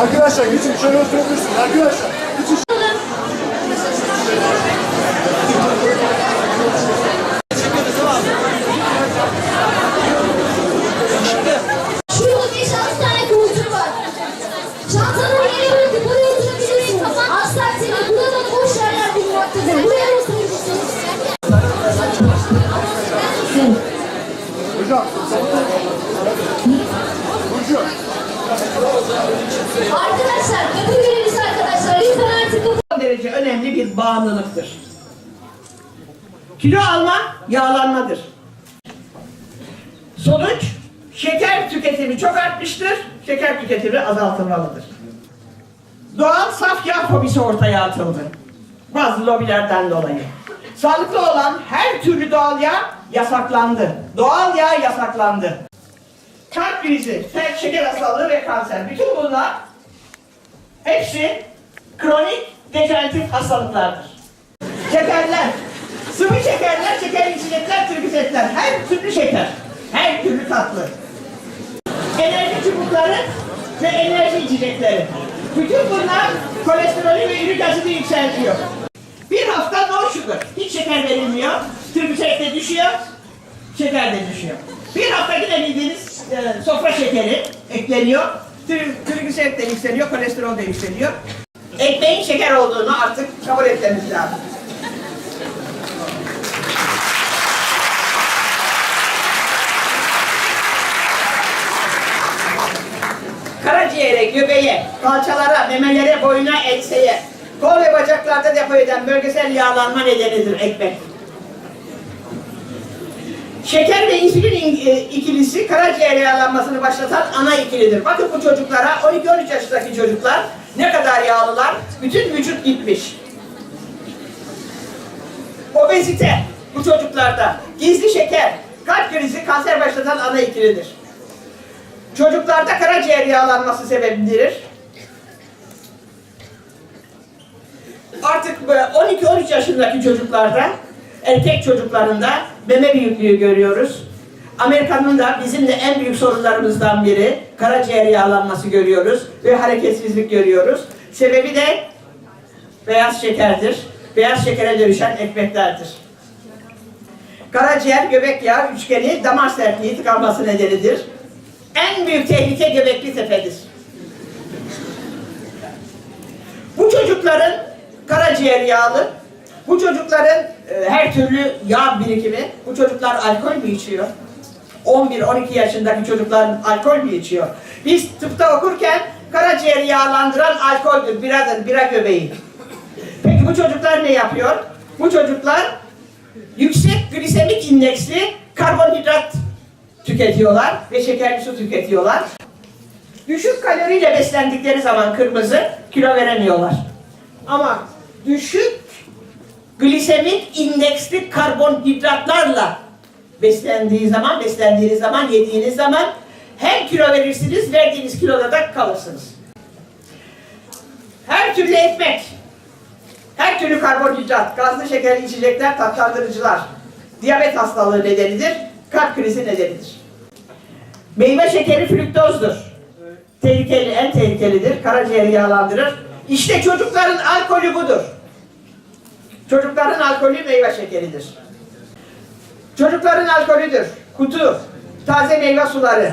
Arkadaşlar geçin şöyle oturabilirsiniz arkadaşlar. Geçin. Şurada 5-6 tane koltuğu var. Çantanı yere bırakıp buraya oturabilirsin. Asla seni burada boş yerler bulunmaktadır. Buraya oturursun. Hocam. Burcu. Arkadaşlar kapı görevlisi arkadaşlar lütfen artık kapı derece önemli bir bağımlılıktır. Kilo alma yağlanmadır. Sonuç şeker tüketimi çok artmıştır. Şeker tüketimi azaltılmalıdır. Doğal saf yağ fobisi ortaya atıldı. Bazı lobilerden dolayı. Sağlıklı olan her türlü doğal yağ yasaklandı. Doğal yağ yasaklandı. Kalp krizi, felç, şeker hastalığı ve kanser. Bütün bunlar hepsi kronik dejeneratif hastalıklardır. Şekerler, sıvı şekerler, şeker içecekler, triglisitler, her türlü şeker, her türlü tatlı. Enerji çubukları ve enerji içecekleri. Bütün bunlar kolesterolü ve ürük asidi yükseltiyor. Bir hafta no sugar, hiç şeker verilmiyor, trigliserit de düşüyor, şeker de düşüyor. Bir hafta yine bildiğiniz e, sofra şekeri ekleniyor, tri- trigliserit de yükseliyor, kolesterol de yükseliyor. Ekmeğin şeker olduğunu artık kabul etmemiz lazım. Karaciğere, göbeğe, kalçalara, memelere, boyuna, enseye, kol ve bacaklarda depo eden bölgesel yağlanma nedenidir ekmek. Şeker ve insülin karaciğer yağlanmasını başlatan ana ikilidir. Bakın bu çocuklara, 12-13 yaşındaki çocuklar ne kadar yağlılar, bütün vücut gitmiş. Obezite bu çocuklarda, gizli şeker, kalp krizi, kanser başlatan ana ikilidir. Çocuklarda karaciğer yağlanması sebebidir. Artık böyle 12-13 yaşındaki çocuklarda, erkek çocuklarında meme büyüklüğü görüyoruz. Amerika'nın da bizim de en büyük sorunlarımızdan biri karaciğer yağlanması görüyoruz ve hareketsizlik görüyoruz. Sebebi de beyaz şekerdir. Beyaz şekere dönüşen ekmeklerdir. Karaciğer, göbek yağı üçgeni damar sertliği tıkanması nedenidir. En büyük tehlike göbekli tepedir. Bu çocukların karaciğer yağlı, bu çocukların e, her türlü yağ birikimi, bu çocuklar alkol mü içiyor? 11-12 yaşındaki çocuklar alkol mü içiyor? Biz tıpta okurken karaciğeri yağlandıran alkoldür, biradır, bira göbeği. Peki bu çocuklar ne yapıyor? Bu çocuklar yüksek glisemik indeksli karbonhidrat tüketiyorlar ve şekerli su tüketiyorlar. Düşük kaloriyle beslendikleri zaman kırmızı kilo veremiyorlar. Ama düşük glisemik indeksli karbonhidratlarla beslendiği zaman, beslendiğiniz zaman, yediğiniz zaman hem kilo verirsiniz, verdiğiniz kiloda da kalırsınız. Her türlü ekmek, her türlü karbonhidrat, gazlı şekerli içecekler, tatlandırıcılar, diyabet hastalığı nedenidir, kalp krizi nedenidir. Meyve şekeri fruktozdur. Tehlikeli, en tehlikelidir. Karaciğeri yağlandırır. İşte çocukların alkolü budur. Çocukların alkolü meyve şekeridir. Çocukların alkolüdür. Kutu, taze meyve suları,